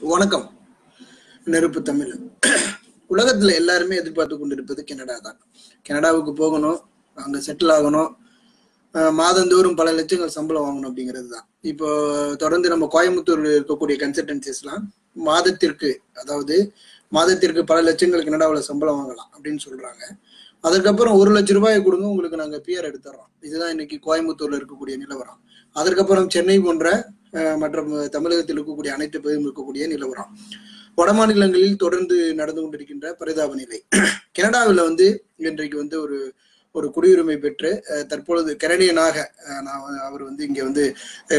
வணக்கம். நெருப்பு தமிழ். உலகத்துல எல்லாருமே எதிர்பார்த்து கொண்டிருப்பது கனடா தான். கனடாவுக்கு போகணும் அங்க செட்டில் ஆகணும். மாதந்தோறும் பல லட்சங்கள் சம்பளம் வாங்கணும் அப்படிங்கிறது தான். இப்போ தொடர்ந்து நம்ம கோயம்புத்தூர்ல இருக்கக்கூடிய கன்சல்டன்சிஸ்லாம் மாதத்திற்கு அதாவது மாதத்திற்கு பல லட்சங்கள் கனடாவில் சம்பளம் வாங்கலாம் அப்படின்னு சொல்றாங்க. அதுக்கப்புறம் ஒரு லட்ச ரூபாயை கொடுங்க உங்களுக்கு நாங்க பிஆர் எடுத்துறோம். இதுதான் இன்னைக்கு கோயம்புத்தூர்ல இருக்கக்கூடிய நிலவரம். அதற்கப்புறம் சென்னை போன்ற மற்றும் தமிழகத்தில் இருக்கக்கூடிய அனைத்து பகுதியும் இருக்கக்கூடிய நிலவரம். வட மாநிலங்களில் தொடர்ந்து நடந்து கொண்டிருக்கின்ற பரிதாப நிலை. கனடாவில் வந்து இன்றைக்கு வந்து ஒரு ஒரு குடியுரிமை பெற்று தற்பொழுது கனடியனாக நான் அவர் வந்து இங்கே வந்து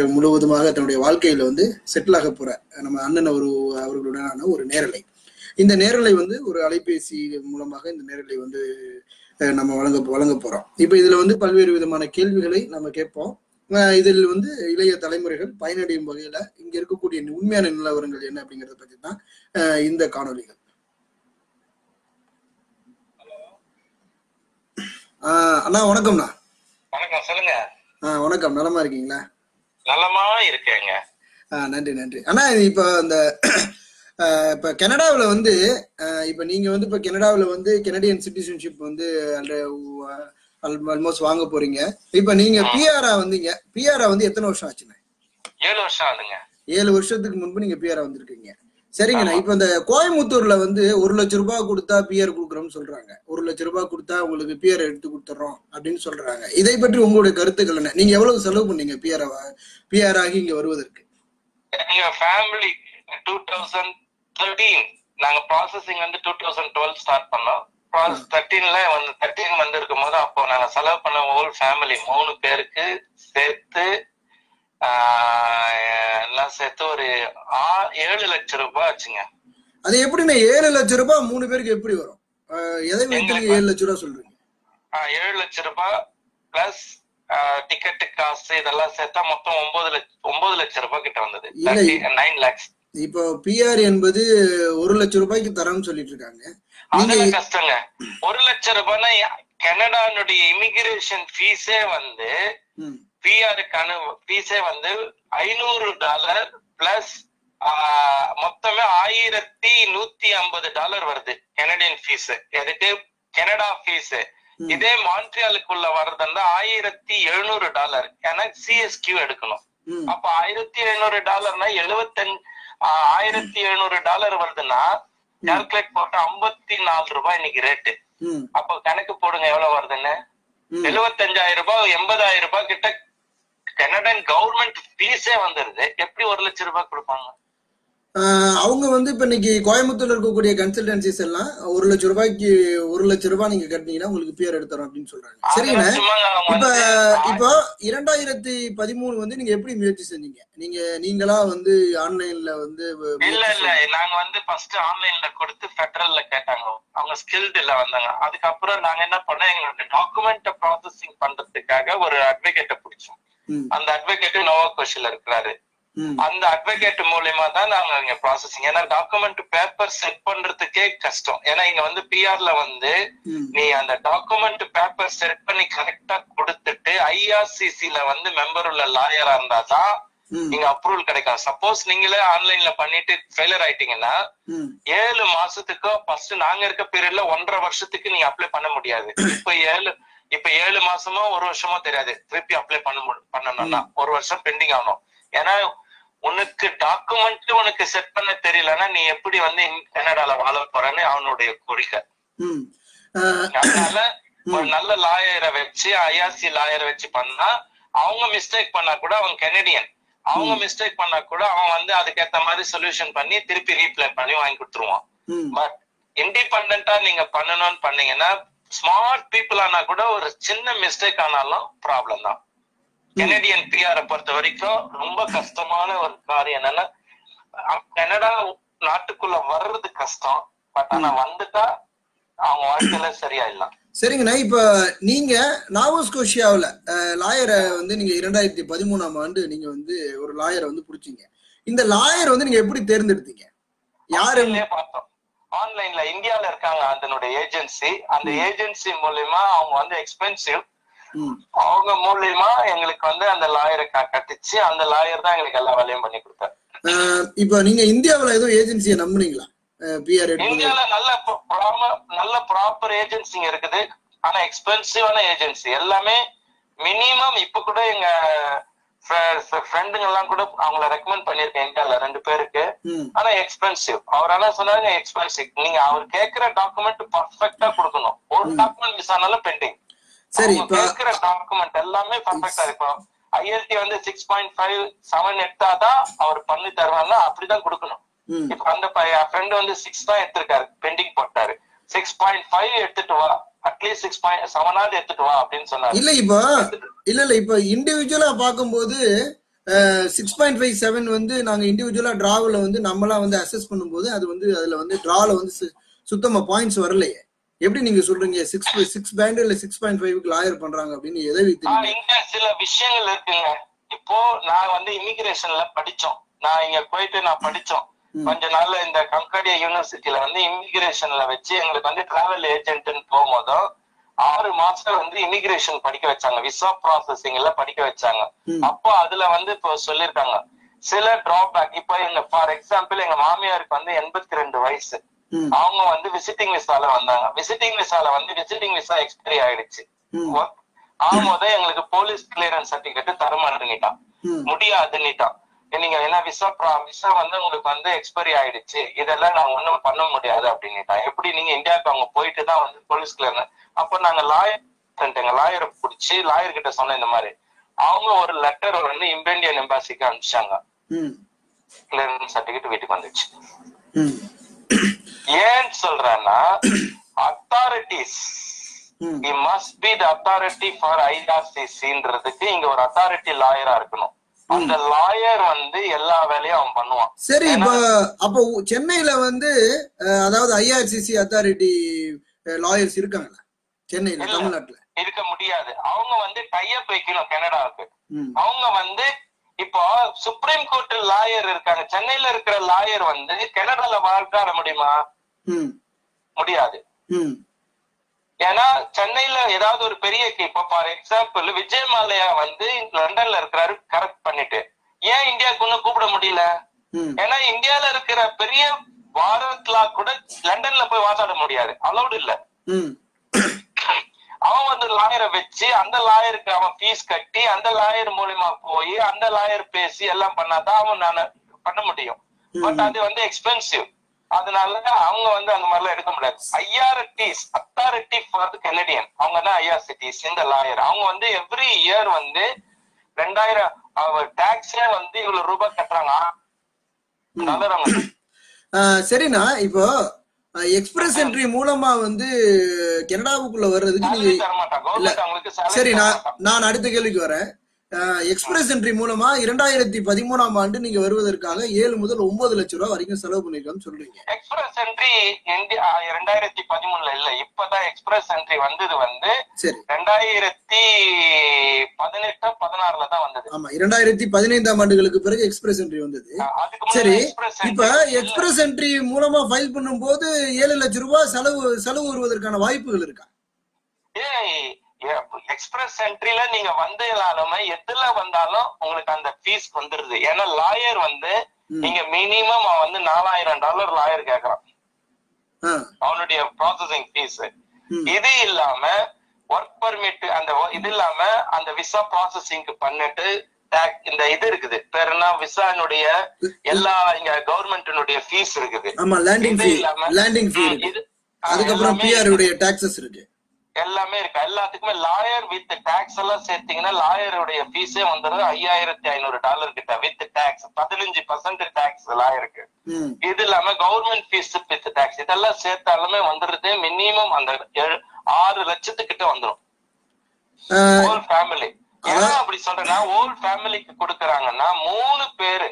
முழுவதுமாக தன்னுடைய வாழ்க்கையில வந்து செட்டில் ஆக போற நம்ம அண்ணன் ஒரு அவர்களுடனான ஒரு நேரலை. இந்த நேரலை வந்து ஒரு அலைபேசி மூலமாக இந்த நேரலை வந்து நம்ம வழங்க வழங்க போறோம். இப்போ இதுல வந்து பல்வேறு விதமான கேள்விகளை நம்ம கேட்போம். இதில் வந்து இளைய தலைமுறைகள் பயனடையும் வகையில இங்க இருக்கக்கூடிய உண்மையான நிலவரங்கள் என்ன அப்படிங்கறத பத்தி தான் இந்த காணொலிகள் ஆஹ் அண்ணா வணக்கம்ண்ணா. வணக்கம் சொல்லுங்க. ஆஹ் வணக்கம். நலமா இருக்கீங்களா? நலமா இருக்கேங்க. ஆஹ் நன்றி நன்றி. அண்ணா இப்போ ஆஹ் இப்ப கனடாவுல வந்து இப்ப நீங்க வந்து இப்ப கனடாவுல வந்து கனடியன் சிட்டிசன்ஷிப் வந்து ஆல்மோஸ்ட் வாங்க போறீங்க. இப்ப நீங்க பிஆரா வந்தீங்க. பிஆரா வந்து எத்தனை வருஷம் ஆச்சுண்ணே? ஏழு வருஷம் ஆகுதுங்க. ஏழு வருஷத்துக்கு முன்பு நீங்க பிஆரா வந்திருக்கீங்க. சரிங்கண்ணா இப்ப இந்த கோயம்புத்தூர்ல வந்து ஒரு லட்ச ரூபாய் கொடுத்தா பிஆர் கொடுக்குறோம்னு சொல்றாங்க. ஒரு லட்ச ரூபாய் கொடுத்தா உங்களுக்கு பிஆர் எடுத்து கொடுத்துறோம் அப்படின்னு சொல்றாங்க. இதை பற்றி உங்களுடைய கருத்துக்கள் என்ன? நீங்க எவ்வளவு செலவு பண்ணீங்க பிஆர் பிஆர் ஆகி இங்க வருவதற்கு? ஃபேமிலி டூ தௌசண்ட் தேர்ட்டீன் நாங்க ப்ராசஸிங் வந்து டூ தௌசண்ட் டுவெல் ஸ்டார்ட் பண்ணோம். தேர்ட்டீன்ல வந்து தேர்ட்டீன் வந்து இருக்கும் போது அப்போ நாங்க செலவு பண்ண ஹோல் ஃபேமிலி மூணு பேருக்கு சேர்த்து எல்லாம் சேர்த்து ஒரு ஏழு லட்சம் ரூபாய் ஆச்சுங்க. அது எப்படிண்ணே ஏழு லட்ச ரூபாய் மூணு பேருக்கு எப்படி வரும்? எதை வைத்து நீங்க ஏழு லட்ச ரூபாய் சொல்றீங்க? ஏழு லட்சம் ரூபாய் பிளஸ் டிக்கெட்டு காசு இதெல்லாம் சேர்த்தா மொத்தம் ஒன்பது லட்சம் ஒன்பது லட்சம் ரூபாய் கிட்ட வந்தது. நைன் லேக்ஸ் இப்போ பிஆர் என்பது ஒரு லட்ச ரூபாய்க்கு தரேன்னு சொல்லிட்டு இருக்காங்க. அதெல்லாம் கஷ்டங்க. ஒரு லட்சம் ரூபாய்னா கனடானுடைய இமிகிரேஷன் ஃபீஸே வந்து பிஆருக்கான ஃபீஸே வந்து ஐநூறு டாலர் பிளஸ் மொத்தமே ஆயிரத்தி நூத்தி ஐம்பது டாலர் வருது கனடியன் ஃபீஸ் எதுக்கு? கனடா ஃபீஸ் இதே மான்ட்ரியாலுக்குள்ள வர்றதுன்னா ஆயிரத்தி எழுநூறு டாலர் ஏன்னா சிஎஸ்கியூ எடுக்கணும். அப்ப ஆயிரத்தி எழுநூறு டாலர்னா எழுபத்தஞ்சு ஆயிரத்தி எழுநூறு டாலர் வருதுன்னா கால்குலேட் போட்டு ஐம்பத்தி நாலு ரூபாய் இன்னைக்கு ரேட்டு அப்ப கணக்கு போடுங்க எவ்வளவு வருதுன்னு. எழுபத்தஞ்சாயிரம் ரூபாய் எண்பதாயிரம் ரூபாய் கிட்ட கனடன் கவர்மெண்ட் ஃபீஸே வந்துருது. எப்படி ஒரு லட்சம் ரூபாய் கொடுப்பாங்க? அவங்க வந்து இப்ப இன்னைக்கு கோயம்புத்தூர்ல இருக்கக்கூடிய கன்சல்டன்சிஸ் எல்லாம் ஒரு லட்ச ரூபாய்க்கு ஒரு லட்ச ரூபாய் நீங்க கட்டினீங்கன்னா உங்களுக்கு பிஆர் எடுத்துறோம் அப்படின்னு சொல்றாங்க. சரிங்கண்ணே? அவங்க இப்ப இப்போ இரண்டாயிரத்தி பதிமூணு வந்து நீங்க எப்படி முயற்சி செஞ்சீங்க? நீங்க நீங்களா வந்து ஆன்லைன்ல வந்து இல்ல இல்ல. நாங்க வந்து ஃபர்ஸ்ட் ஆன்லைன்ல கொடுத்து ஃபெடரல்ல கேட்டாங்க. அவங்க ஸ்கில்டுல வந்தாங்க. அதுக்கப்புறம் நாங்க என்ன பண்ணோம்? எங்களோட டாக்குமெண்ட் ப்ராசஸிங் பண்றதுக்காக ஒரு அட்வொகேட்டை பிடிச்சோம். அந்த அட்வொகேட் நோவா கோஷில இருக்கிறாரு. அந்த அட்வொகேட் மூலியமா தான் நாங்க இங்க ப்ராசஸிங் ஏன்னா டாக்குமெண்ட் பேப்பர் செட் பண்றதுக்கே கஷ்டம். ஏன்னா இங்க வந்து பிஆர்ல வந்து நீ அந்த டாக்குமெண்ட் பேப்பர் செட் பண்ணி கரெக்டா கொடுத்துட்டு ஐஆர்சிசில வந்து மெம்பர் உள்ள லாயரா இருந்தா தான் ம், நீங்க அப்ரூவல் கிடைக்கும் சப்போஸ் நீங்களே ஆன்லைன்ல பண்ணிட்டு ஃபெயிலியர் ஆயிட்டீங்கன்னா ஏழு மாசத்துக்கு ஃபர்ஸ்ட் நாங்க இருக்க பீரியட்ல ஒன்றரை வருஷத்துக்கு நீங்க அப்ளை பண்ண முடியாது. இப்ப ஏழு இப்ப ஏழு மாசமோ ஒரு வருஷமோ தெரியாது. திருப்பி அப்ளை பண்ண பண்ணணும்னா ஒரு வருஷம் பெண்டிங் ஆகணும். ஏன்னா உனக்கு டாக்குமெண்ட் உனக்கு செட் பண்ண தெரியலன்னா நீ எப்படி வந்து கனடால வாழ போறன்னு அவனுடைய கோரிக்கை அதனால ஒரு நல்ல லாயரை வச்சு ஐஆர்சி லாயரை வச்சு பண்ணா அவங்க மிஸ்டேக் பண்ணா கூட அவன் கெனடியன் அவங்க மிஸ்டேக் பண்ணா கூட அவன் வந்து அதுக்கேத்த மாதிரி சொல்யூஷன் பண்ணி திருப்பி ரீப்ளை பண்ணி வாங்கி கொடுத்துருவான். பட் இண்டிபெண்டா நீங்க பண்ணணும்னு பண்ணீங்கன்னா ஸ்மார்ட் பீப்புள் ஆனா கூட ஒரு சின்ன மிஸ்டேக் ஆனாலும் ப்ராப்ளம் தான். கெனடியன் பிஆரை பொறுத்த வரைக்கும் ரொம்ப கஷ்டமான ஒரு காரியம். என்னன்னா கனடா நாட்டுக்குள்ள வர்றது கஷ்டம். பட் ஆனா வந்துட்டா அவங்க வாழ்க்கையில சரியாயிடலாம். சரிங்கண்ணா இப்ப நீங்க நாவோஸ்கோஷியாவுல லாயரை வந்து நீங்க இரண்டாயிரத்தி பதிமூணாம் ஆண்டு நீங்க வந்து ஒரு லாயரை வந்து புடிச்சீங்க. இந்த லாயர் வந்து நீங்க எப்படி தேர்ந்தெடுத்தீங்க? யாரு? பார்த்தோம். ஆன்லைன்ல இந்தியால இருக்காங்க அதனுடைய ஏஜென்சி. அந்த ஏஜென்சி மூலியமா அவங்க வந்து எக்ஸ்பென்சிவ் அவங்க மூலியமா எங்களுக்கு வந்து அந்த லாயரை கட்டிச்சு அந்த லாயர் தான் எங்களுக்கு எல்லா வேலையும் பண்ணி கொடுத்தாரு. இப்போ நீங்க இந்தியாவுல எதுவும் ஏஜென்சியை நம்புனீங்களா? பிஆர் இந்தியால நல்ல நல்ல ப்ராப்பர் ஏஜென்சிங்க இருக்குது. ஆனா எக்ஸ்பென்சிவான ஏஜென்சி எல்லாமே மினிமம் இப்ப கூட எங்க ஃப்ரெண்டுங்க எல்லாம் கூட அவங்கள ரெக்கமெண்ட் பண்ணிருக்கேன் இந்தியால ரெண்டு பேருக்கு. ஆனா எக்ஸ்பென்சிவ் அவர் என்ன சொன்னாங்க எக்ஸ்பென்சிவ் நீங்க அவர் கேக்குற டாக்குமெண்ட் பர்ஃபெக்டா கொடுக்கணும். ஒரு டாக்குமெண்ட் மிஸ் ஆனாலும் பெண்டிங் சரி இப்ப கேக்குற டாக்குமெண்ட் எல்லாமே பர்ஃபெக்டா இருக்கும். ஐஎல்டி வந்து சிக்ஸ் பாயிண்ட் ஃபைவ் செவன் எடுத்தாதான் அவர் பண்ணி தருவாங்க அப்படிதான் கொடுக்கணும். இப்ப அந்த ஃப்ரெண்ட் வந்து சிக்ஸ் தான் எடுத்திருக்காரு பெண்டிங் போட்டாரு. சிக்ஸ் பாயிண்ட் ஃபைவ் எடுத்துட்டு வா. அட்லீஸ்ட் சிக்ஸ் பாயிண்ட் செவனாவது எடுத்துட்டு வா அப்படின்னு சொன்னாரு. இல்ல இப்போ இல்ல இல்ல இப்போ இண்டிவிஜுவலா பார்க்கும்போது சிக்ஸ் பாயிண்ட் ஃபைவ் செவன் வந்து நாங்க இண்டிவிஜுவலா டிராவில் வந்து நம்மளாம் வந்து அசஸ் பண்ணும்போது அது வந்து அதுல வந்து டிரால வந்து சுத்தமா பாயிண்ட்ஸ் வரலையே. எப்படி நீங்க சொல்றீங்க? சிக்ஸ் சிக்ஸ் பேண்ட் இல்ல சிக்ஸ் பாயிண்ட் ஃபைவ்க்கு லாயர் பண்றாங்க அப்படின்னு எதை இங்க சில விஷயங்கள் இருக்குங்க. இப்போ நான் வந்து இமிகிரேஷன்ல படிச்சோம். நான் இங்க போயிட்டு நான் படிச்சோம். கொஞ்ச நாள்ல இந்த கங்கடியா யூனிவர்சிட்டியில வந்து இமிகிரேஷன்ல வச்சு எங்களுக்கு வந்து டிராவல் ஏஜென்ட்னு போகும்போதும் ஆறு மாசம் வந்து இமிகிரேஷன் படிக்க வச்சாங்க. விசா ப்ராசஸிங்ல படிக்க வச்சாங்க. அப்போ அதுல வந்து இப்போ சொல்லிருக்காங்க சில டிராபேக் இப்போ எங்க ஃபார் எக்ஸாம்பிள் எங்க மாமியாருக்கு வந்து எண்பத்தி ரெண்டு வயசு. அவங்க வந்து விசிட்டிங் விசால வந்தாங்க. விசிட்டிங் விசால வந்து விசிட்டிங் விசா எக்ஸ்பைரி ஆயிடுச்சு. ஆகும்போது எங்களுக்கு போலீஸ் கிளியரன்ஸ் சர்டிபிகேட் தர மாட்டேங்கிட்டான் ம். முடியாதுன்னுட்டான். நீங்க ஏன்னா விசா விசா வந்து உங்களுக்கு வந்து எக்ஸ்பைரி ஆயிடுச்சு. இதெல்லாம் நாங்க ஒண்ணும் பண்ண முடியாது அப்படின்னுட்டான். எப்படி நீங்க இந்தியாவுக்கு அவங்க போயிட்டு தான் வந்து போலீஸ் கிளியரன்ஸ் அப்ப நாங்க லாயர் லாயரை பிடிச்சி லாயர் கிட்ட சொன்னோம் இந்த மாதிரி. அவங்க ஒரு லெட்டர் வந்து இந்தியன் எம்பாசிக்கு அனுப்பிச்சாங்க. கிளியரன்ஸ் சர்டிபிகேட் வீட்டுக்கு வந்துச்சு. ம் ஏன் சொல்றேன்னா அத்தாரிட்டிஸ் ம். He must be the authority for ஐஆர்சிசின்றதுக்கு இங்க ஒரு அத்தாரிட்டி லாயரா இருக்கணும். அந்த லாயர் வந்து எல்லா வேலையும் அவன் பண்ணுவான். சரி இப்போ அப்போ சென்னையில வந்து அதாவது ஐஆர்சிசி அத்தாரிட்டி லாயர்ஸ் இருக்காங்களா? சென்னையில. தமிழ்நாட்டுல. இருக்க முடியாது. அவங்க வந்து டைப் வைக்கணும் கனடாவுக்கு. அவங்க வந்து இப்போ சுப்ரீம் கோர்ட் லாயர் இருக்காங்க. சென்னையில இருக்கிற லாயர் வந்து கனடால வாழாட முடியுமா? முடியாது. ஏன்னா சென்னையில ஏதாவது ஒரு பெரிய இப்போ ஃபார் எக்ஸாம்பிள் விஜய் மாலையா வந்து லண்டன்ல இருக்கிறாரு கரெக்ட் பண்ணிட்டு. ஏன் இந்தியாவுக்கு ஒன்னும் கூப்பிட முடியல? ஏன்னா இந்தியால இருக்கிற பெரிய பாரத்லா கூட லண்டன்ல போய் வாதாட முடியாது. அலௌடு இல்ல. அவன் வந்து லாயரை வச்சு அந்த லாயருக்கு அவன் ஃபீஸ் கட்டி அந்த லாயர் மூலியமா போய் அந்த லாயர் பேசி எல்லாம் பண்ணாதான் அவன் நான் பண்ண முடியும். பட் அது வந்து எக்ஸ்பென்சிவ் அதனால அவங்க வந்து அந்த மாதிரிலாம் எடுக்க முடியாது. ஐஆர்டிஸ் அத்தாரிட்டி ஃபார் கெனடியன் அவங்க தான் ஐஆர்சிடிஸ் இந்த லாயர் அவங்க வந்து எவ்ரி இயர் வந்து ரெண்டாயிரம் டாக்ஸே வந்து இவ்வளவு ரூபாய் கட்டுறாங்க. சரிண்ணா. இப்போ எக்ஸ்பிரஸ் என்ட்ரி மூலமா வந்து கனடாவுக்குள்ள வர்றதுக்கு நீங்க சரி நான். நான் அடுத்த கேள்விக்கு வரேன். எக்ஸ்பிரஸ் என்ட்ரி மூலமா இரண்டாயிரத்தி பதிமூணாம் ஆண்டு நீங்க வருவதற்காக ஏழு முதல் ஒன்பது லட்சம் ரூபாய் வரைக்கும் செலவு பண்ணிருக்கோம்னு சொல்றீங்க. எக்ஸ்பிரஸ் என்ட்ரி இந்தியா ரெண்டாயிரத்தி பதிமூணுல இல்ல. இப்பதான் எக்ஸ்பிரஸ் என்ட்ரி வந்தது வந்து ரெண்டாயிரத்தி பதினெட்டு பதினாறுல தான் வந்தது. ஆமா இரண்டாயிரத்தி பதினைந்தாம் ஆண்டுகளுக்கு பிறகு எக்ஸ்பிரஸ் என்ட்ரி வந்தது. சரி இப்ப எக்ஸ்பிரஸ் என்ட்ரி மூலமா ஃபைல் பண்ணும்போது ஏழு லட்சம் ரூபாய் செலவு செலவு வருவதற்கான வாய்ப்புகள் இருக்கா? எக்ஸ்பிரஸ் என்ட்ரில நீங்க வந்தாலுமே எதுல வந்தாலும் உங்களுக்கு அந்த ஃபீஸ் வந்துருது. ஏன்னா லாயர் வந்து நீங்க மினிமம் அவன் வந்து நாலாயிரம் டாலர் லாயர் கேக்குறான். அவனுடைய ப்ராசஸிங் ஃபீஸ். இது இல்லாம ஒர்க் பர்மிட் அந்த இது இல்லாம அந்த விசா ப்ராசஸிங்க்கு பண்ணிட்டு இந்த இது இருக்குது. பேர் என்ன? விசானுடைய எல்லா இங்க கவர்மெண்டினுடைய ஃபீஸ் இருக்குது. ஆமா லேண்டிங் ஃபீ லேண்டிங் ஃபீ அதுக்கப்புறம் பிஆர் உடைய டாக்ஸஸ் இருக்கு. எல்லாமே இருக்கு. எல்லாத்துக்குமே லாயர் வித் டாக்ஸ் எல்லாம் சேர்த்தீங்கன்னா லாயருடைய ஃபீஸே வந்துடும் ஐயாயிரத்தி ஐநூறு டாலர் கிட்ட வித் டாக்ஸ் பதினஞ்சு பர்சன்ட் டாக்ஸ் லாயருக்கு இது இல்லாம கவர்மெண்ட் ஃபீஸ் வித் டாக்ஸ் இதெல்லாம் சேர்த்தாலுமே வந்துருது. மினிமம் அந்த ஆறு லட்சத்துக்கிட்ட வந்துரும். ஆஹ், ஹோல் ஃபேமிலி ஏன் அப்படி சொல்றேன்னா ஹோல் ஃபேமிலிக்கு கொடுக்கறாங்கன்னா மூணு பேரு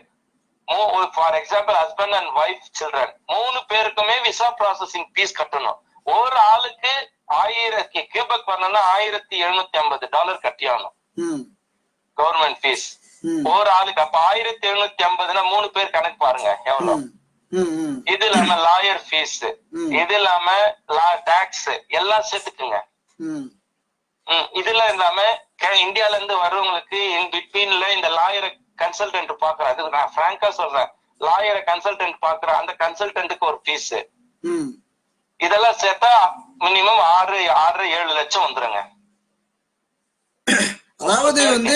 for example husband and wife children மூணு பேருக்குமே விசா ப்ராசஸிங் ஃபீஸ் கட்டணும். ஒரு ஆளுக்கு ஆயிரத்தி கியூபக் பண்ணணும்னா ஆயிரத்தி எழுநூத்தி ஐம்பது டாலர் கட்டியாகணும். கவர்மெண்ட் ஃபீஸ் ஒரு ஆளுக்கு அப்ப ஆயிரத்தி எழுநூத்தி ஐம்பதுனா மூணு பேர் கணக்கு பாருங்க எவ்வளவு இது இல்லாம லாயர் ஃபீஸ். இது இல்லாம டாக்ஸ் எல்லாம் சேர்த்துக்குங்க. இதுல இல்லாம இந்தியால இருந்து வர்றவங்களுக்கு இன் பிட்வீன்ல இந்த லாயர் கன்சல்டன்ட் பாக்குறேன். அது நான் பிராங்கா சொல்றேன். லாயரை கன்சல்டன்ட் பாக்குற அந்த கன்சல்டன்ட்டுக்கு ஒரு ஃபீஸ் இதெல்லாம் சேர்த்தா மினிமம் ஆறு ஆறு ஏழு லட்சம் வந்துருங்க. அதாவது வந்து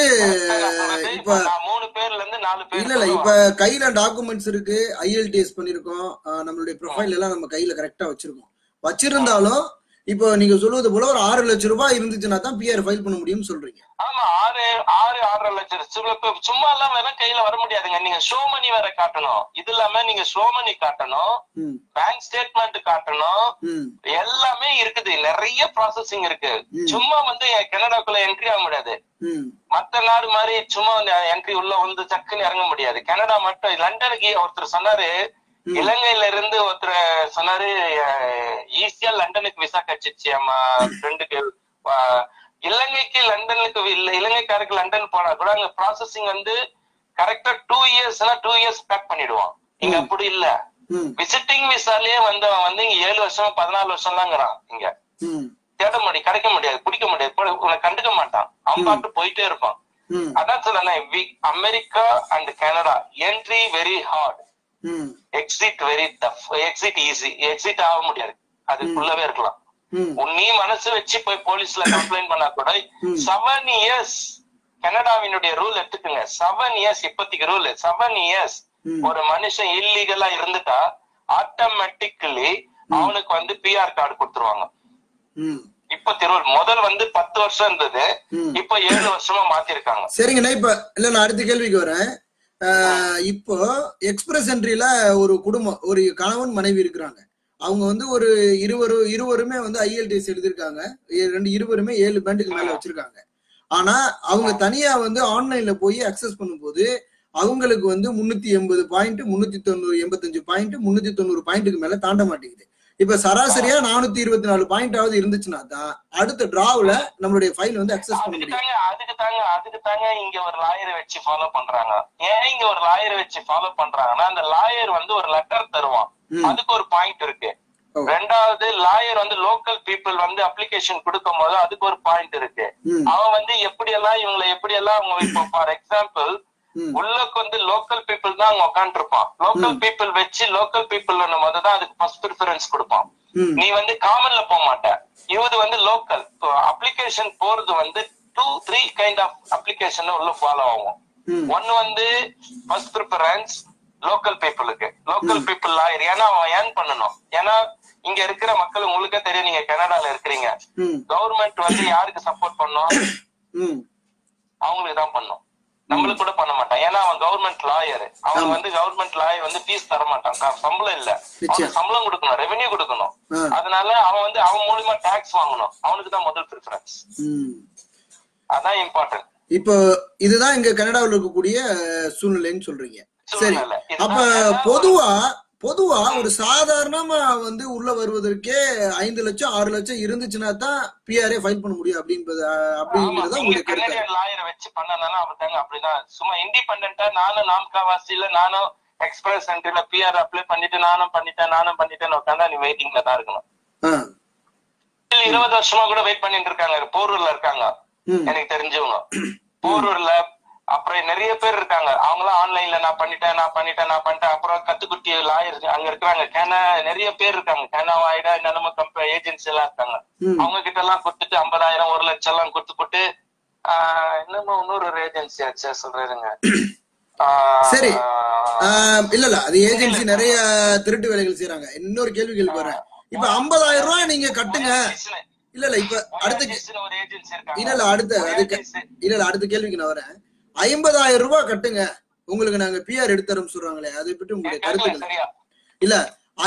இப்ப மூணு பேர்ல இருந்து நாலு பேர் இல்ல இல்ல இப்ப கையில டாக்குமெண்ட்ஸ் இருக்கு ஐஎல்டிஎஸ் பண்ணிருக்கோம் நம்மளுடைய ப்ரொஃபைல் எல்லாம் நம்ம கையில கரெக்டா வச்சிருக்கோம். வச்சிருந்தாலும் இப்போ நீங்க சொல்வது போல ஒரு ஆறு லட்சம் ரூபாய் இருந்துச்சுன்னா தான் பிஆர் ஃபைல் பண்ண முடியும்னு சொல்றீங்க. ஆமா ஆறு ஆறு ஆறரை லட்சம். சும்மா எல்லாம் வேற கையில வர முடியாதுங்க. நீங்க ஷோ மணி வேற காட்டணும். இது இல்லாம நீங்க ஷோ மணி காட்டணும். பேங்க் ஸ்டேட்மெண்ட் காட்டணும். எல்லாமே இருக்குது. நிறைய ப்ராசஸிங் இருக்கு. சும்மா வந்து கனடாக்குள்ள என்ட்ரி ஆக முடியாது. மத்த நாடு மாதிரி சும்மா என்ட்ரி உள்ள வந்து டக்குன்னு இறங்க முடியாது. கனடா மட்டும் லண்டனுக்கு ஒருத்தர் சொன்னாரு. இலங்கையில இருந்து ஒருத்தர் சொன்னாரு ஈஸியா லண்டனுக்கு விசா கிடைச்சிச்சு நம்ம ஃப்ரெண்டுக்கு இலங்கைக்கு லண்டனுக்கு இல்ல இலங்கைக்காருக்கு லண்டன் போனா கூட அங்க ப்ராசஸிங் வந்து கரெக்டா டூ இயர்ஸ்னா டூ இயர்ஸ் பேக் பண்ணிடுவான். இங்க. அப்படி இல்ல. விசிட்டிங் விசாலேயே வந்தவன் வந்து இங்க ஏழு வருஷம் பதினாலு வருஷம் தாங்கிறான் இங்க தேட முடியும் கிடைக்க முடியாது பிடிக்க முடியாது உன்னை கண்டுக்க மாட்டான். அவன். பாட்டு போயிட்டே இருப்பான். அதான் சொல்றேன் America and Canada entry very hard exit very tough exit easy exit ஆக முடியாது. அதுக்குள்ளவே இருக்கலாம். ம். உன் நீ மனசு வச்சு போய் போலீஸ்ல கம்ப்ளைண்ட் பண்ணா கூட. செவன் இயர்ஸ் கனடாவினுடைய ரூல் எடுத்துக்கோங்க. செவன் இயர்ஸ் இப்போதைக்கு ரூல் செவன் இயர்ஸ். ஒரு மனுஷன் இல்லீகலா இருந்துட்டா ஆட்டோமேட்டிக்கலி அவனுக்கு வந்து பிஆர் கார்டு கொடுத்துருவாங்க. ம். இப்ப திருவள் முதல் வந்து பத்து வருஷம் இருந்தது. இப்ப ஏழு வருஷமா மாத்திருக்காங்க. சரிங்கண்ணா இப்ப இல்ல நான் அடுத்த கேள்விக்கு வரேன். இப்போ எக்ஸ்பிரஸ் என்ட்ரில ஒரு குடும்பம் ஒரு கணவன் மனைவி இருக்கிறாங்க. அவங்க வந்து ஒரு இருவரு இருவருமே வந்து ஐஎல்டிஎஸ் எழுதியிருக்காங்க ரெண்டு இருவருமே ஏழு பேண்டுக்கு மேல வச்சிருக்காங்க. ஆனா அவங்க தனியா வந்து ஆன்லைன்ல போய் அக்சஸ் பண்ணும்போது அவங்களுக்கு வந்து முன்னூத்தி எண்பது பாயிண்ட் முன்னூத்தி தொண்ணூறு எண்பத்தஞ்சு பாயிண்ட் முன்னூத்தி தொண்ணூறு பாயிண்ட்டுக்கு மேல தாண்ட மாட்டேங்குது. இப்ப சராசரியா நானூத்தி இருபத்தி நாலு பாயிண்டாவது இருந்துச்சுன்னா தான் அடுத்த டிராவ்ல நம்மளுடைய ஃபைல் வந்து அக்சஸ் பண்ண முடியும். அதுக்கு தாங்க அதுக்கு தாங்க இங்க ஒரு லாயரை வச்சு ஃபாலோ பண்றாங்க. ஏன் இங்க ஒரு லாயரை வச்சு ஃபாலோ பண்றாங்கன்னா அந்த லாயர் வந்து ஒரு லெட்டர் தருவான். அதுக்கு ஒரு பாயிண்ட் இருக்கு. ரெண்டாவது லாயர் வந்து லோக்கல் பீப்புள் வந்து அப்ளிகேஷன் கொடுக்கும் போது அதுக்கு ஒரு பாயிண்ட் இருக்கு. அவன் வந்து எப்படி எல்லாம் இவங்களை எப்படி எல்லாம் அவங்க இப்போ ஃபார் எக்ஸாம்பிள் உள்ளக்கு வந்து லோக்கல் பீப்புள் தான் அங்க உட்காந்துருப்பான் லோக்கல் பீப்புள் வச்சு லோக்கல் பீப்புள் போது தான் அதுக்கு ஃபர்ஸ்ட் ப்ரிஃபரன்ஸ் கொடுப்பான் நீ வந்து காமன்ல போக மாட்ட. இது வந்து லோக்கல் அப்ளிகேஷன் போறது வந்து two three kind of application உள்ள ஃபாலோ ஆகும். ஒன்னு வந்து ஃபர்ஸ்ட் ப்ரிஃபரன்ஸ் லோக்கல் பீப்புளுக்கு லோக்கல் பீப்புள் லாயர் ஏன்னா அவன் ஏர்ன் பண்ணணும். ஏன்னா இங்க இருக்கிற மக்கள் உங்களுக்கே தெரியும் நீங்க கனடால இருக்கிறீங்க. கவர்மெண்ட் வந்து யாருக்கு சப்போர்ட் பண்ணும்? அவங்களுக்கு தான் பண்ணும். நம்மளுக்கு கூட பண்ண மாட்டான். ஏன்னா அவன் கவர்மெண்ட் லாயர் அவன். வந்து கவர்மெண்ட் லாயர் வந்து ஃபீஸ் தர மாட்டான். சம்பளம் இல்ல. சம்பளம் கொடுக்கணும். ரெவென்யூ கொடுக்கணும். அதனால அவன் வந்து அவன் மூலியமா டாக்ஸ் வாங்கணும். அவனுக்கு தான் முதல் ப்ரிஃபரன்ஸ் அதான் இம்பார்ட்டன்ட் இப்போ இதுதான் இங்க கனடாவில் இருக்கக்கூடிய சூழ்நிலைன்னு சொல்றீங்க. சரி. அப்ப பொதுவா பொதுவா ஒரு சாதாரணமா வந்து உள்ள வருவதற்கே ஐந்து லட்சம் ஆறு லட்சம் இருந்துச்சுன்னா தான் பிஆர்ஏ ஃபைல் பண்ண முடியும் அப்படின்றது அப்படிங்கிறது தான் உங்களுடைய கருத்து. லாயரை வச்சு பண்ணனால அப்படித்தாங்க அப்படிதான். சும்மா இண்டிபெண்டா நானும் நாம்காவாசியில நானும் எக்ஸ்பிரஸ் சென்டர்ல பிஆர் அப்ளை பண்ணிட்டு நானும் பண்ணிட்டேன் நானும் பண்ணிட்டேன்னு உட்காந்தா நீ வெயிட்டிங்ல தான் இருக்கணும். இருபது வருஷமா கூட வெயிட் பண்ணிட்டு இருக்காங்க. போரூர்ல இருக்காங்க. எனக்கு தெரிஞ்சவங்க. போரூர்ல அப்புறம் நிறைய பேர் இருக்காங்க. அவங்களாம் ஆன்லைன்ல நான் பண்ணிட்டேன் நான் பண்ணிட்டேன் நான் பண்ணிட்டேன். அப்புறம் கத்துக்குட்டி லாயர் அங்க இருக்கிறாங்க. கேனா நிறைய பேர் இருக்காங்க. கேனா வாய்டா என்னென்னமோ கம்பெனி ஏஜென்சி எல்லாம் இருக்காங்க. அவங்க கிட்ட எல்லாம் கொடுத்துட்டு ஐம்பதாயிரம் ஒரு லட்சம் எல்லாம் கொடுத்து போட்டு என்னமோ இன்னொரு ஒரு ஏஜென்சி ஆச்சு சொல்றேங்க சரி. இல்ல இல்ல. அது ஏஜென்சி நிறைய திருட்டு வேலைகள் செய்யறாங்க இன்னொரு கேள்வி கேள்வி வரேன் இப்ப ஐம்பதாயிரம் ரூபாய் நீங்க கட்டுங்க. இல்ல இல்ல. இப்ப அடுத்த இல்ல இல்ல. அடுத்த. இல்ல இல்ல. அடுத்த கேள்விக்கு நான் வரேன். ஐம்பதாயிரம் ரூபாய் கட்டுங்க. உங்களுக்கு நாங்க பிஆர் எடுத்துறோம் சொல்றாங்களே அதை பற்றி உங்களுடைய கருத்துக்கள் இல்ல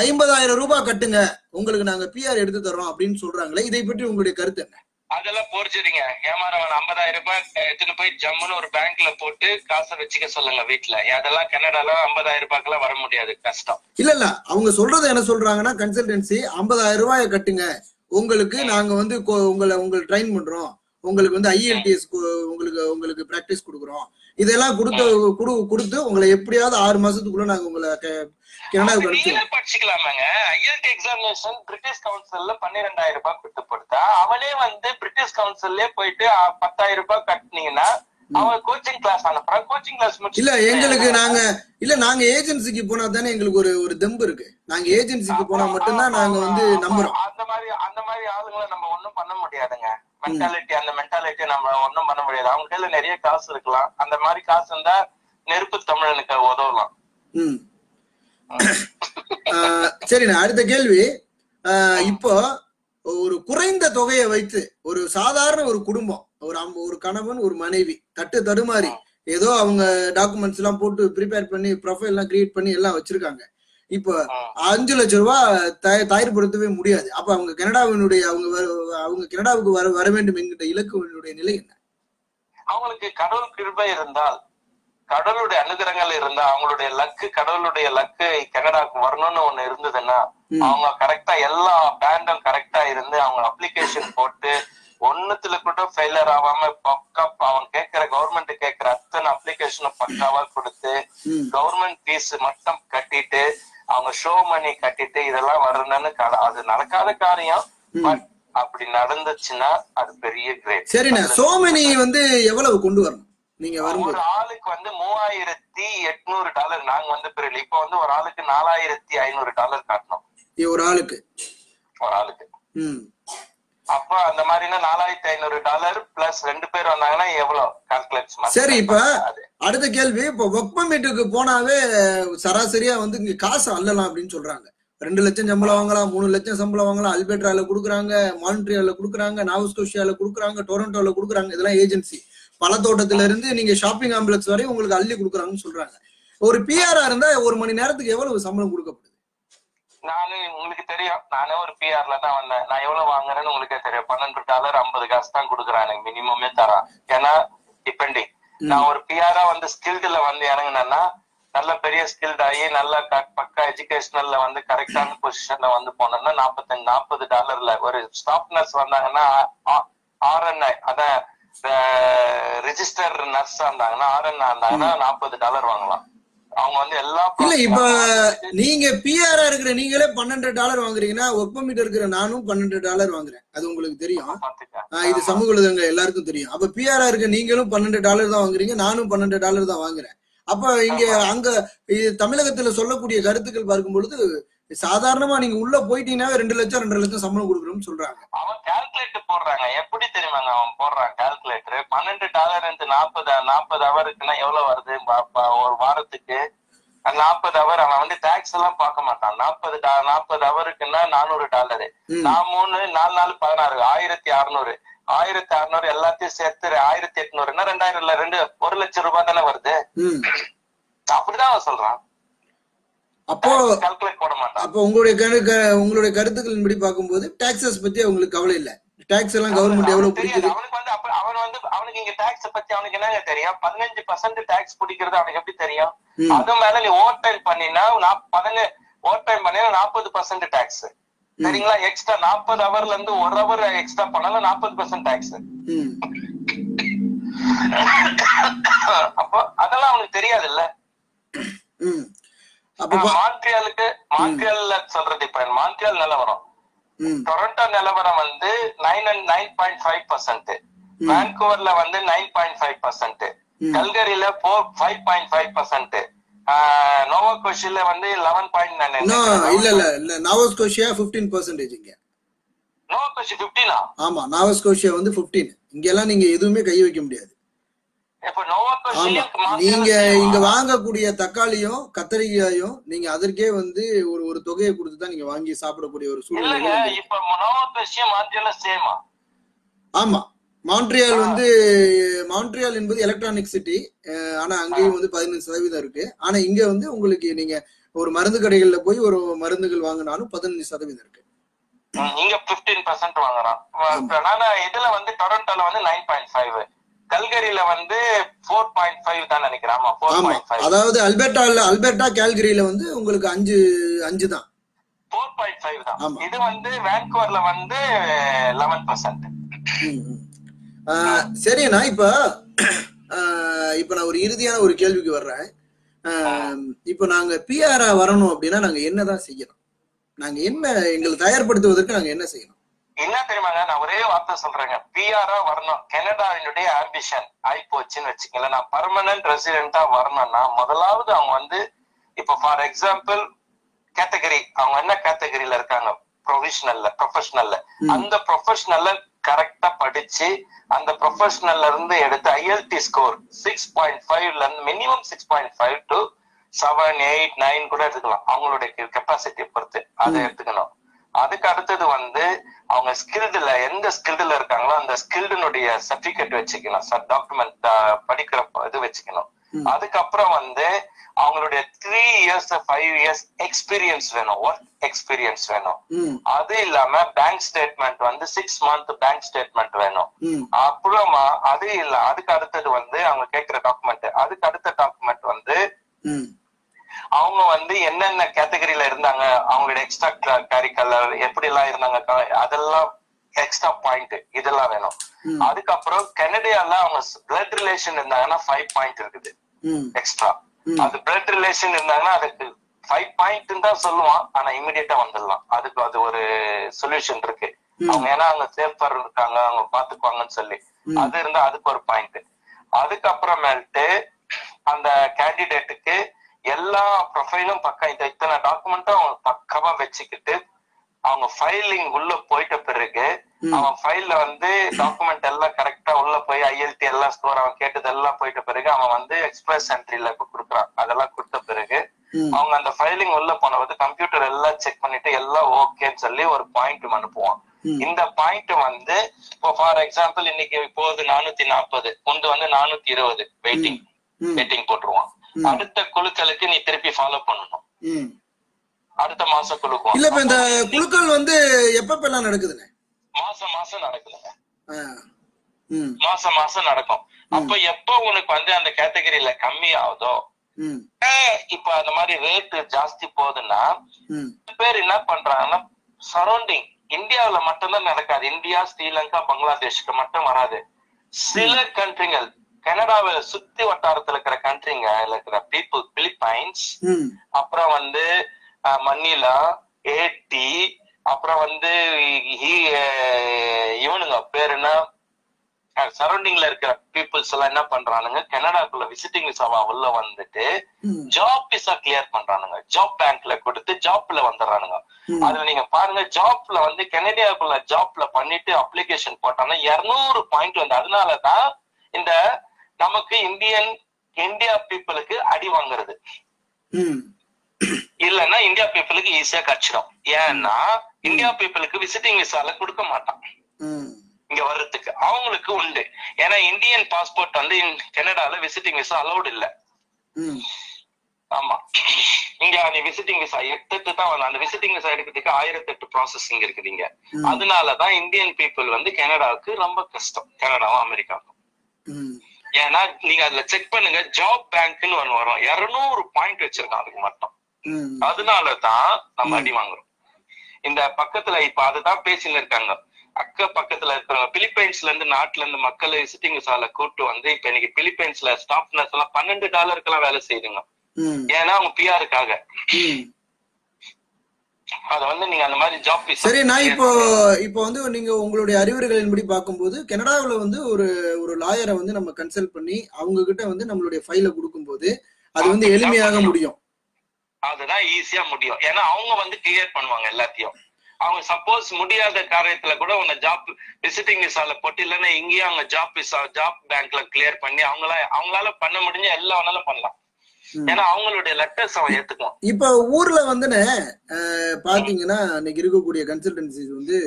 ஐம்பதாயிரம் ரூபாய் கட்டுங்க. உங்களுக்கு நாங்க பிஆர் எடுத்து தர்றோம் அப்படின்னு சொல்றாங்களே இதை பற்றி உங்களுடைய கருத்து என்ன? அதெல்லாம் போர்ஜரிங்க ஏமாறவன் ஐம்பதாயிரம் ரூபாய் எடுத்துட்டு போய் ஜம்முன்னு ஒரு பேங்க்ல போட்டு காசை வச்சுக்க சொல்லுங்க வீட்டுல அதெல்லாம் கனடால ஐம்பதாயிரம் ரூபாய்க்குலாம் வர முடியாது. கஷ்டம். இல்ல இல்ல. அவங்க சொல்றது என்ன சொல்றாங்கன்னா கன்சல்டன்சி ஐம்பதாயிரம் ரூபாயை கட்டுங்க. உங்களுக்கு நாங்க வந்து உங்களை உங்களுக்கு ட்ரெயின் பண்றோம். உங்களுக்கு வந்து ஐஎல்டிஎஸ் உங்களுக்கு உங்களுக்கு பிராக்டிஸ் கொடுக்குறோம். இதெல்லாம் கொடுத்து குடு கொடுத்து உங்களை எப்படியாவது ஆறு மாசத்துக்குள்ள நாங்க உங்களை கனடாவுக்கு நீங்களே படிச்சுக்கலாமாங்க? ஐஎல்டி எக்ஸாமினேஷன் பிரிட்டிஷ் கவுன்சில்ல பன்னிரெண்டாயிரம் ரூபாய் கொடுத்து கொடுத்தா அவனே வந்து பிரிட்டிஷ் கவுன்சில்லே போயிட்டு பத்தாயிரம் ரூபாய் கட்டினீங்கன்னா கோச்சிங் கிளாஸ் அனுப்புறான் கோச்சிங் கிளாஸ் இல்ல எங்களுக்கு நாங்க இல்ல நாங்க ஏஜென்சிக்கு போனா தானே எங்களுக்கு ஒரு ஒரு தெம்பு இருக்கு. நாங்க ஏஜென்சிக்கு போனா மட்டும்தான் நாங்க வந்து நம்புறோம். அந்த மாதிரி அந்த மாதிரி ஆளுங்களை நம்ம ஒண்ணும் பண்ண முடியாதுங்க. மென்டாலிட்டி அந்த மென்டாலிட்டி நம்ம ஒண்ணும் பண்ண முடியாது. அவங்க கையில நிறைய காசு இருக்கலாம். அந்த மாதிரி காசு இருந்தா நெருப்பு தமிழனுக்கு உதவலாம். சரிண்ணா அடுத்த கேள்வி. இப்போ ஒரு குறைந்த தொகையை வைத்து ஒரு சாதாரண ஒரு குடும்பம் ஒரு ஒரு கணவன் ஒரு மனைவி தட்டு தடுமாறி ஏதோ அவங்க டாக்குமெண்ட்ஸ் எல்லாம் போட்டு ப்ரிப்பேர் பண்ணி ப்ரொஃபைல் எல்லாம் கிரியேட் பண்ணி எல்லாம் வச்சிருக்காங்க. இப்போ. அஞ்சு லட்சம் ரூபாய் தய- தயார்படுத்தவே முடியாது அப்ப அவங்க கனடாவினுடைய அவங்க அவங்க கனடாவுக்கு வர வர வேண்டும் என்கிற இலக்குனுடைய நிலை என்ன அவங்களுக்கு கடவுள் கிருபை இருந்தால் கடவுளுடைய அனுகிரகங்கள் இருந்தா அவங்களுடைய லக்கு கடவுளுடைய லக்கு கனடாக்கு வரணும்னு ஒண்ணு இருந்ததுன்னா. அவங்க கரெக்டா எல்லா பேண்டும் கரெக்டா இருந்து அவங்க அப்ளிகேஷன் போட்டு ஒண்ணுத்துல கூட ஃபெயிலியர் ஆகாம பக்கா அவங்க கேட்கிற கவர்மெண்ட் கேட்கிற அத்தனை அப்ளிகேஷனும் பக்காவா கொடுத்து கவர்மெண்ட் ஃபீஸ் மட்டும் கட்டிட்டு அவங்க ஷோ மணி கட்டிட்டு இதெல்லாம் வரணும்னு அது நடக்காத காரியம். பட் அப்படி நடந்துச்சுன்னா அது பெரிய கிரேட் சரிண்ணா. சோமனி வந்து எவ்வளவு கொண்டு வரணும்? நீங்க வரும்போது. ஒரு ஆளுக்கு வந்து மூவாயிரத்தி எட்நூறு டாலர் நாங்க வந்து பிறகு இப்ப வந்து ஒரு ஆளுக்கு நாலாயிரத்தி ஐநூறு டாலர் காட்டணும். ஒரு ஆளுக்கு. ஒரு ஆளுக்கு. அப்ப அந்த மாதிரினா நாலாயிரத்தி ஐநூறு டாலர் பிளஸ் ரெண்டு பேர் வந்தாங்கன்னா எவ்வளவு கால்குலேட் சரி இப்ப அடுத்த கேள்வி இப்ப ஒர்க் பர்மிட்டுக்கு போனாவே சராசரியா வந்து இங்க காசு அள்ளலாம் அப்படின்னு சொல்றாங்க. ரெண்டு லட்சம் சம்பளம் வாங்கலாம் மூணு லட்சம் சம்பளம் வாங்கலாம் அல்பேட்ரால குடுக்குறாங்க மான்ட்ரியால குடுக்குறாங்க நாவஸ்கோஷியால குடுக்குறாங்க டொரண்டோல குடுக்குறாங்க இதெல்லாம் ஏஜென்சி. பழத்தோட்டத்துல இருந்து நீங்க ஷாப்பிங் காம்ப்ளெக்ஸ் வரை உங்களுக்கு அள்ளி குடுக்குறாங்கன்னு சொல்றாங்க. ஒரு பிஆரா இருந்தா ஒரு மணி நேரத்துக்கு எவ்வளவு சம்பளம் கொடுக்கப்படுது நானு உங்களுக்கு தெரியும். நானே ஒரு பிஆர்ல தான் வந்தேன். நான் எவ்வளவு வாங்குறேன்னு உங்களுக்கே தெரியும். பன்னெண்டு டாலர் ஐம்பது காசு தான் கொடுக்குறான் எனக்கு மினிமமே தரான். ஏன்னா டிபெண்டிங் நான் ஒரு பிஆரா வந்து ஸ்கில்டுல வந்து இறங்குனேன்னா நல்ல பெரிய ஸ்கில்ட் ஆகி நல்ல பக்கா எஜுகேஷனல்ல வந்து கரெக்டான பொசிஷன்ல வந்து போனோம்னா நாற்பத்தஞ்சு நாற்பது டாலர்ல ஒரு ஸ்டாப் நர்ஸ் வந்தாங்கன்னா ஆர்என்ஐ அதான் ரிஜிஸ்டர் நர்ஸ் இருந்தாங்கன்னா ஆர்என்ஐ இருந்தாங்கன்னா நாற்பது டாலர் வாங்கலாம். அவங்க வந்து எல்லா இல்ல இப்ப நீங்க பிஆரா இருக்கிற நீங்களே பன்னெண்டு டாலர் வாங்குறீங்கன்னா ஒர்க் பர்மிட் இருக்கிற நானும் பன்னெண்டு டாலர் வாங்குறேன். அது உங்களுக்கு தெரியும். இது சமூக ஊடகங்கள் எல்லாருக்கும் தெரியும். அப்ப பிஆரா இருக்க நீங்களும் பன்னெண்டு டாலர் தான் வாங்குறீங்க நானும் பன்னெண்டு டாலர் தான் வாங்குறேன். அப்ப இங்க அங்க தமிழகத்துல சொல்லக்கூடிய கருத்துக்கள் பார்க்கும் பொழுது சாதாரணமா நீங்க உள்ள போயிட்டீங்கன்னாவே ரெண்டு லட்சம் ரெண்டு லட்சம் சம்பளம் கொடுக்குறோம்னு சொல்றாங்க. அவன் கால்குலேட்டர் போடுறாங்க. எப்படி தெரியுமாங்க அவன் போடுறான் கால்குலேட்டர் பன்னெண்டு டாலர் இருந்து நாற்பது நாற்பது ஹவருக்குன்னா எவ்வளவு வருது? ஒரு வாரத்துக்கு நாற்பது ஹவர் அவன் வந்து டாக்ஸ் எல்லாம் பார்க்க மாட்டான். நாற்பது நாற்பது ஹவருக்குன்னா நானூறு டாலரு. நான் மூணு நாலு நாலு பதினாறு. ஆயிரத்தி அறுநூறு. ஆயிரத்தி அறுநூறு எல்லாத்தையும் சேர்த்து ஆயிரத்தி எட்நூறுன்னா ரெண்டாயிரம் இல்ல ரெண்டு ஒரு லட்சம் ரூபாய் தானே வருது. அப்படிதான் அவன் சொல்றான். அப்போ கால்குலேட் போட மாட்டான். அப்போ உங்களுடைய உங்களுடைய கருத்துக்களின்படி பார்க்கும்போது டாக்ஸஸ் பத்தி அவங்களுக்கு கவலை இல்ல. டாக்ஸ் எல்லாம் கவர்மெண்ட் எவ்வளவு பிடிக்குது. அவனுக்கு வந்து அப்ப அவன் வந்து அவனுக்கு இங்க டாக்ஸ் பத்தி அவனுக்கு என்னங்க தெரியும்? பதினஞ்சு பர்சன்ட் டாக்ஸ் பிடிக்கிறது அவனுக்கு எப்படி தெரியும். அது மேல நீ ஓவர் டைம் பண்ணினா பதினஞ்சு ஓவர் டைம் பண்ணினா நாற்பது பர்சன்ட் டாக்ஸ் சரிங்களா? எக்ஸ்ட்ரா நாற்பது ஹவர்ல இருந்து ஒரு ஹவர் எக்ஸ்ட்ரா பண்ணாலும் நாற்பது பர்சன்ட் டாக்ஸ் அப்போ அதெல்லாம் அவனுக்கு தெரியாது இல்ல மான்ட்ரியாலுக்கு மான்ட்ரியால்ல சொல்றது இப்ப மான்ட்ரியால் நிலவரம். டொரண்டோ நிலவரம் வந்து nine and nine point five percent வேன்கூவர்ல வந்து nine point five percent கல்கரியில four five point five percent நோவாகோஷில வந்து லெவன் பாயிண்ட் இன்னும் இல்ல இல்ல இல்ல. நாவஸ்கோஷியா 15% பர்சன்டேஜ் இங்க. நோவாகோஷி பிப்டீனா ஆமா நாவஸ்கோஷியா வந்து 15 இங்க எல்லாம் நீங்க எதுவுமே கை வைக்க முடியாது. நீங்க இங்க வாங்கக்கூடிய தக்காளியும் கத்திரிக்காயும் நீங்க அதற்கே வந்து ஒரு ஒரு தொகையை கொடுத்து தான் நீங்க வாங்கி சாப்பிடக்கூடிய ஒரு சூழ்நிலை இப்ப மான்ட்ரியால ஆமா. மான்ட்ரியால் வந்து மான்ட்ரியால் என்பது எலக்ட்ரானிக் சிட்டி ஆனா அங்கேயும் வந்து பதினஞ்சு சதவீதம் இருக்கு. ஆனா இங்க வந்து உங்களுக்கு நீங்க ஒரு மருந்து கடைகள்ல போய் ஒரு மருந்துகள் வாங்கினாலும் பதினஞ்சு சதவீதம் இருக்கு. இங்க பிப்டீன் பர்சன்ட் வாங்குறான். இதுல வந்து டொரண்டோல வந்து நைன் பாயிண்ட் ஃபைவ் கல்கரியில வந்து ஃபோர் பாயிண்ட் ஃபைவ் தான் நினைக்கிறேன். ஆமா ஃபோர் பாயிண்ட் ஃபைவ் அதாவது அல்பர்டால அல்பர்டா கேல்கரியில வந்து உங்களுக்கு அஞ்சு அஞ்சு தான். ஃபோர் பாயிண்ட் ஃபைவ் தான். இது வந்து வேன்கூவர்ல வந்து லெவன் பர்சன்ட் சரிண்ணா இப்ப இப்ப நான் ஒரு இறுதியான ஒரு கேள்விக்கு வர்றேன். இப்ப நாங்க பிஆரா வரணும் அப்படின்னா நாங்க என்னதான் செய்யணும்? நாங்க என்ன எங்களை தயார்படுத்துவதற்கு நாங்க என்ன செய்யணும்? என்ன தெரியுமாங்க? நான் ஒரே வார்த்தை சொல்றேங்க. பிஆரா வரணும். கனடாவினுடைய ஆம்பிஷன் ஆகி போச்சுன்னு வச்சுக்கங்களேன். நான் பர்மனன்ட் ரெசிடென்டா வரணும்னா முதலாவது அவங்க வந்து இப்ப ஃபார் எக்ஸாம்பிள் கேட்டகரி அவங்க என்ன கேட்டகரியில இருக்காங்க? ப்ரொஃபஷனல்ல ப்ரொஃபஷனல்ல அந்த ப்ரொஃபஷனல்ல கரெக்டா படிச்சு அந்த ப்ரொஃபஷனல்ல இருந்து எடுத்து ஐஎல்டி ஸ்கோர் சிக்ஸ் பாயிண்ட் ஃபைவ்ல இருந்து minimum six point five to seven eight nine கூட எடுத்துக்கலாம். அவங்களுடைய கெப்பாசிட்டியை பொறுத்து. அதை எடுத்துக்கணும். அதுக்கு அடுத்தது வந்து அவங்க ஸ்கில்டுல எந்த ஸ்கில்டுல இருக்காங்களோ அந்த ஸ்கில்டுனுடைய சர்டிபிகேட் வச்சுக்கணும். சார் டாக்குமெண்ட் படிக்கிற இது வச்சுக்கணும். அதுக்கப்புறம் வந்து அவங்களுடைய three years five years experience வேணும். ஒர்க் எக்ஸ்பீரியன்ஸ் வேணும். அது இல்லாம பேங்க் ஸ்டேட்மெண்ட் வந்து சிக்ஸ் மந்த் பேங்க் ஸ்டேட்மெண்ட் வேணும். அப்புறமா அது இல்ல அதுக்கு அடுத்தது வந்து அவங்க கேட்கிற டாக்குமெண்ட் அதுக்கு அடுத்த டாக்குமெண்ட் வந்து அவங்க வந்து என்னென்ன கேட்டகரியில இருந்தாங்க அவங்களோட எக்ஸ்ட்ரா கரிக்கலர் எப்படி எல்லாம் இருந்தாங்க அதெல்லாம் எக்ஸ்ட்ரா பாயிண்ட் இதெல்லாம் வேணும். அதுக்கப்புறம் கனடியால அவங்க பிளட் ரிலேஷன் இருந்தாங்கன்னா ஃபைவ் பாயிண்ட் இருக்குது எக்ஸ்ட்ரா. அது பிளட் ரிலேஷன் இருந்தாங்கன்னா அதுக்கு ஃபைவ் பாயிண்ட் தான் சொல்லுவான் ஆனா இமிடியேட்டா வந்துடலாம் அதுக்கு அது ஒரு சொல்யூஷன் இருக்கு. அவங்க ஏன்னா அவங்க சேஃபர் இருக்காங்க அவங்க பாத்துக்குவாங்கன்னு சொல்லி. அது இருந்தா அதுக்கு ஒரு பாயிண்ட் அதுக்கப்புறமேட்டு அந்த கேண்டிடேட்டுக்கு எல்லா ப்ரொஃபைலும் பக்கா இந்த இத்தனை டாக்குமெண்ட்டும் அவங்க பக்காவா வச்சுக்கிட்டு அவங்க ஃபைலிங் உள்ள போயிட்ட பிறகு. அவன் ஃபைல்ல வந்து டாக்குமெண்ட் எல்லாம் கரெக்டா உள்ள போய் ஐஎல்டி எல்லாம் ஸ்கோர் அவன் கேட்டது எல்லாம் போயிட்ட பிறகு அவன் வந்து எக்ஸ்பிரஸ் என்ட்ரில இப்ப கொடுக்குறான் அதெல்லாம் கொடுத்த பிறகு. அவங்க அந்த ஃபைலிங் உள்ள போனது கம்ப்யூட்டர் எல்லாம் செக் பண்ணிட்டு எல்லாம் ஓகேன்னு சொல்லி ஒரு பாயிண்ட் அனுப்புவான். இந்த பாயிண்ட் வந்து இப்போ ஃபார் எக்ஸாம்பிள் இன்னைக்கு போகுது நானூத்தி நாற்பது ஒன்று வந்து நானூத்தி இருபது வெயிட்டிங். வெயிட்டிங் போட்டுருவான். அடுத்த குழுக்களுக்கு நீ திருப்பி ஃபாலோ பண்ணணும். அடுத்த மாசம் குழுக்கும் இல்ல இப்ப இந்த குழுக்கள் வந்து எப்பப்பெல்லாம் நடக்குதுண்ணே மாசம் மாசம் நடக்குதுங்க. மாசம் மாசம் நடக்கும். அப்ப எப்ப உனக்கு வந்து அந்த கேட்டகரியில கம்மி ஆகுதோ இப்ப அந்த மாதிரி ரேட் ஜாஸ்தி போகுதுன்னா பேர் என்ன பண்றாங்கன்னா சரௌண்டிங் இந்தியாவுல மட்டும்தான் நடக்காது. இந்தியா ஸ்ரீலங்கா பங்களாதேஷ்க்கு மட்டும் வராது. சில கண்ட்ரிகள் கனடாவை சுத்தி வட்டாரத்துல இருக்கிற கண்ட்ரிங்க இருக்கிற பீப்புள் பிலிப்பைன்ஸ் அப்புறம் வந்து மணிலா ஏடி அப்புறம் வந்து இவனுங்க பேர் என்ன? சரௌண்டிங்ல இருக்கிற பீப்புள்ஸ் எல்லாம் என்ன பண்றானுங்க? கனடாக்குள்ள விசிட்டிங் விசாவா உள்ள வந்துட்டு ஜாப் விசா கிளியர் பண்றானுங்க. ஜாப் பேங்க்ல கொடுத்து ஜாப்ல வந்துடுறானுங்க. அதுல நீங்க பாருங்க ஜாப்ல வந்து கனடியாக்குள்ள ஜாப்ல பண்ணிட்டு அப்ளிகேஷன் போட்டாங்கன்னா இருநூறு பாயிண்ட் வந்து அதனாலதான் இந்த நமக்கு இந்தியன் இந்தியா பீப்புளுக்கு அடி வாங்குறது. இல்லன்னா இந்தியா பீப்புளுக்கு ஈஸியா கிடைச்சிடும் ஏன்னா இந்தியா பீப்புளுக்கு விசிட்டிங் விசால கொடுக்க மாட்டான். இங்க வர்றதுக்கு. அவங்களுக்கு உண்டு. ஏன்னா இந்தியன் பாஸ்போர்ட் வந்து கனடால விசிட்டிங் விசா அலௌட் இல்ல. ஆமா. இங்க நீ விசிட்டிங் விசா எட்டு தான் வரணும். அந்த விசிட்டிங் விசா எடுக்கிறதுக்கு ஆயிரத்தி எட்டு ப்ராசஸிங் இருக்குது இங்க. அதனாலதான் இந்தியன் பீப்புள் வந்து கனடாவுக்கு ரொம்ப கஷ்டம். கனடாவும் அமெரிக்காவுக்கும். ஏன்னா நீங்க அதுல செக் பண்ணுங்க ஜாப் பேங்க்னு ஒண்ணு வரும். இருநூறு பாயிண்ட் வச்சிருக்கான் அதுக்கு மட்டும். அதனாலதான் நம்ம அடி வாங்குறோம். இந்த பக்கத்துல இப்ப அதுதான் பேசின்னு இருக்காங்க. அக்க பக்கத்துல இருக்கிறவங்க பிலிப்பைன்ஸ்ல இருந்து நாட்டுல இருந்து மக்களை விசிட்டிங் விசால கூட்டு வந்து இப்ப இன்னைக்கு பிலிப்பைன்ஸ்ல ஸ்டாஃப் நர்ஸ் எல்லாம் பன்னெண்டு டாலருக்கெல்லாம் வேலை செய்யுதுங்க. ஏன்னா அவங்க பிஆருக்காக அத வந்து நீங்க அந்த மாதிரி ஜாப் சரி நான் இப்போ இப்போ வந்து நீங்க உங்களுடைய அறிவுரைகளின்படி பார்க்கும்போது கனடாவுல வந்து ஒரு ஒரு லாயரை வந்து நம்ம கன்சல்ட் பண்ணி அவங்க கிட்ட வந்து நம்மளுடைய ஃபைலை கொடுக்கும்போது அது வந்து எளிமையாக முடியும். அதுதான் ஈஸியா முடியும். ஏன்னா அவங்க வந்து கிளியர் பண்ணுவாங்க எல்லாத்தையும். அவங்க சப்போஸ் முடியாத காரியத்துல கூட உன்னை ஜாப் விசிட்டிங் விசால போட்டு இல்லைன்னா இங்கேயும் அவங்க ஜாப் விசா ஜாப் பேங்க்ல கிளியர் பண்ணி அவங்கள அவங்களால பண்ண முடிஞ்ச எல்லா வேணாலும் பண்ணலாம். ஏன்னா அவங்களுடைய லெட்டர்ஸ் அவன் ஏத்துக்குவான். இப்ப ஊர்ல வந்துன்னு பாத்தீங்கன்னா இன்னைக்கு இருக்கக்கூடிய கன்சல்டன்சிஸ் வந்து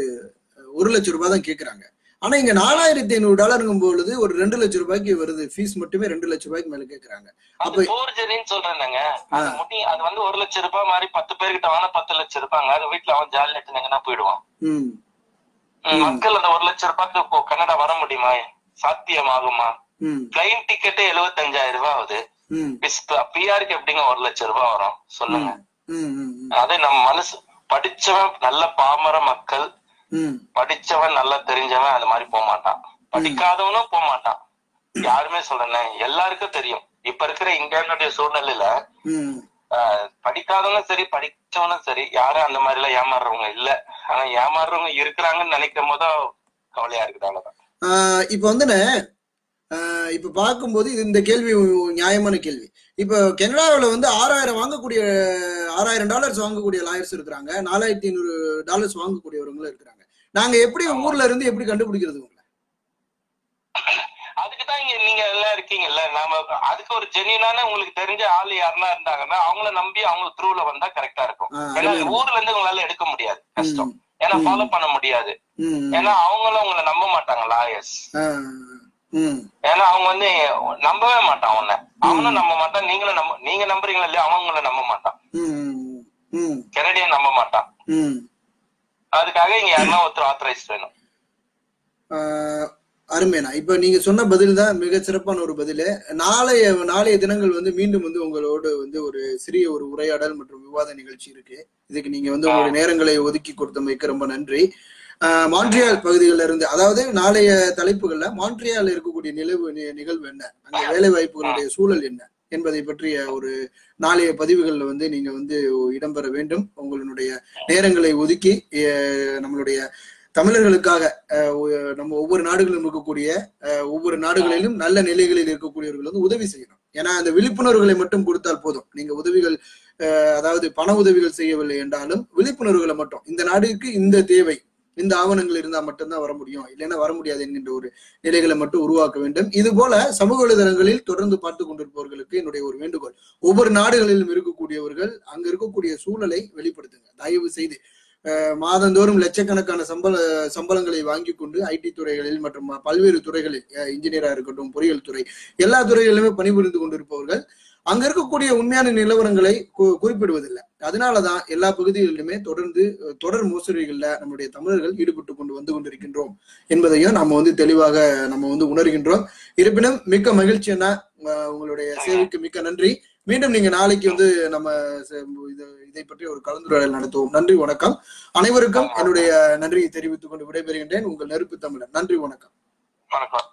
ஒரு லட்சம் ரூபாய் தான் கேக்குறாங்க. ஆனா இங்க நாலாயிரத்தி ஐநூறு டாலருங்கும் பொழுது ஒரு ரெண்டு லட்சம் ரூபாய்க்கு வருது. ஃபீஸ் மட்டுமே ரெண்டு லட்சம் ரூபாய்க்கு மேல கேக்குறாங்க. அப்ப ஃபோர்ஜரின்னு சொல்றேங்க அது வந்து ஒரு லட்சம் ரூபாய் மாதிரி பத்து பேர்கிட்ட வேணா பத்து லட்சம் இருப்பாங்க. அது வீட்டுல அவன் ஜாலியா எங்கன்னா போயிடுவான். மக்கள் அந்த ஒரு லட்சம் ரூபாய்க்கு கனடா வர முடியுமா? சாத்தியமாகுமா? பிளைன் டிக்கெட்டே எழுபத்தஞ்சாயிரம் ரூபாய் ஆகுது. பிஆருக்கு எப்படிங்க ஒரு லட்சம் ரூபாய் வரும். சொல்லுங்க. அதே நம்ம மனசு படிச்சவன் நல்ல பாமர மக்கள் படிச்சவன் நல்லா தெரிஞ்சவன் அது மாதிரி போக மாட்டான். படிக்காதவனும் போக மாட்டான். யாருமே சொல்றேன் எல்லாருக்கும் தெரியும். இப்ப இருக்கிற இந்தியானுடைய சூழ்நிலையில படிக்காதவனும் சரி படிச்சவனும் சரி யாரும் அந்த மாதிரி எல்லாம் ஏமாறுறவங்க இல்ல. ஆனா ஏமாறுறவங்க இருக்கிறாங்கன்னு நினைக்கும் போதுதான் கவலையா இருக்குது அவ்வளவுதான். இப்ப ஆஹ் இப்ப பார்க்கும்போது இது இந்த கேள்வி நியாயமான கேள்வி. இப்போ கனடாவில் வந்து ஆறாயிரம் வாங்கக்கூடிய ஆறாயிரம் டாலர்ஸ் வாங்கக்கூடிய லாயர்ஸ் இருக்கிறாங்க. நாலாயிரத்தி ஐநூறு டாலர்ஸ் வாங்கக்கூடியவங்களும் இருக்கிறாங்க. நாங்க எப்படி ஊர்ல இருந்து எப்படி கண்டுபிடிக்கிறது உங்களை? இங்க நீங்க எல்லாம் இருக்கீங்கல்ல. நாம அதுக்கு ஒரு ஜெனியூனான உங்களுக்கு தெரிஞ்ச ஆள் யாருன்னா இருந்தாங்கன்னா அவங்கள நம்பி அவங்க த்ரூல வந்தா கரெக்டா இருக்கும். ஏன்னா. ஊர்ல இருந்து உங்களால எடுக்க முடியாது. கஷ்டம். ஏன்னா. ஃபாலோ பண்ண முடியாது. ஏன்னா அவங்களும் உங்களை நம்ப மாட்டாங்க லாயர்ஸ் ஏன்னா அவங்க வந்து நம்பவே மாட்டான் உன்னை. அவனும் நம்ப மாட்டான் நீங்களும் நம்ப நீங்க நம்புறீங்களா இல்லையா அவன் உங்களை நம்ப மாட்டான். கெனடியன் நம்ப மாட்டான். அதுக்காக இங்க யாருன்னா ஒருத்தர் ஆத்தரைஸ் வேணும். அருமைண்ணா. இப்ப நீங்க சொன்ன பதில் தான் மிக சிறப்பான ஒரு பதில். நாளைய நாளைய தினங்கள் வந்து மீண்டும் வந்து உங்களோடு வந்து ஒரு சிறிய ஒரு உரையாடல் மற்றும் விவாத நிகழ்ச்சி இருக்கு. இதுக்கு நீங்க வந்து உங்களுடைய நேரங்களை ஒதுக்கி கொடுத்தமைக்கு ரொம்ப நன்றி. மான்ட்ரியால் பகுதிகளில் இருந்து அதாவது நாளைய தலைப்புகள்ல மான்ட்ரியால் இருக்கக்கூடிய நிலவு நிகழ்வு என்ன? அங்க வேலை வாய்ப்புகளுடைய சூழல் என்ன? என்பதை பற்றிய ஒரு நாளைய பதிவுகள்ல வந்து நீங்க வந்து இடம்பெற வேண்டும். உங்களுடைய நேரங்களை ஒதுக்கி நம்மளுடைய தமிழர்களுக்காக நம்ம ஒவ்வொரு நாடுகளிலும் இருக்கக்கூடிய ஒவ்வொரு நாடுகளிலும் நல்ல நிலைகளில் இருக்கக்கூடியவர்கள் வந்து உதவி செய்யணும். ஏன்னா அந்த விழிப்புணர்வுகளை மட்டும் கொடுத்தால் போதும். நீங்க உதவிகள் அதாவது பண உதவிகள் செய்யவில்லை என்றாலும் விழிப்புணர்வுகளை மட்டும். இந்த நாடுக்கு இந்த தேவை. இந்த ஆவணங்கள் இருந்தா மட்டும்தான் வர முடியும். இல்லைன்னா வர முடியாது என்கின்ற ஒரு நிலைகளை மட்டும் உருவாக்க வேண்டும். இது போல சமூக வலைதளங்களில் தொடர்ந்து பார்த்து கொண்டிருப்பவர்களுக்கு என்னுடைய ஒரு வேண்டுகோள். ஒவ்வொரு நாடுகளிலும் இருக்கக்கூடியவர்கள் அங்க இருக்கக்கூடிய சூழலை வெளிப்படுத்துங்க. தயவு செய்து மாதந்தோறும் லட்சக்கணக்கான சம்பள சம்பளங்களை வாங்கி கொண்டு ஐடி துறைகளில் மற்றும் பல்வேறு துறைகளில் இன்ஜினியரா இருக்கட்டும் பொறியியல் துறை எல்லா துறைகளிலுமே பணிபுரிந்து கொண்டிருப்பவர்கள் அங்க இருக்கக்கூடிய உண்மையான நிலவரங்களை குறிப்பிடுவதில்லை. அதனாலதான் எல்லா பகுதிகளிலுமே தொடர்ந்து தொடர் மோசடிகள்ல நம்முடைய தமிழர்கள் ஈடுபட்டு கொண்டு வந்து கொண்டிருக்கின்றோம் என்பதையும் நம்ம வந்து தெளிவாக நம்ம வந்து உணர்கின்றோம். இருப்பினும் மிக்க மகிழ்ச்சி என்ன உங்களுடைய சேவைக்கு மிக்க நன்றி. மீண்டும் நீங்க நாளைக்கு வந்து நம்ம இது இதை பற்றி ஒரு கலந்துரையாடல் நடத்துவோம். நன்றி வணக்கம். அனைவருக்கும் என்னுடைய நன்றியை தெரிவித்துக் கொண்டு விடைபெறுகின்றேன். உங்கள் நெருப்பு தமிழன். நன்றி வணக்கம். வணக்கம்.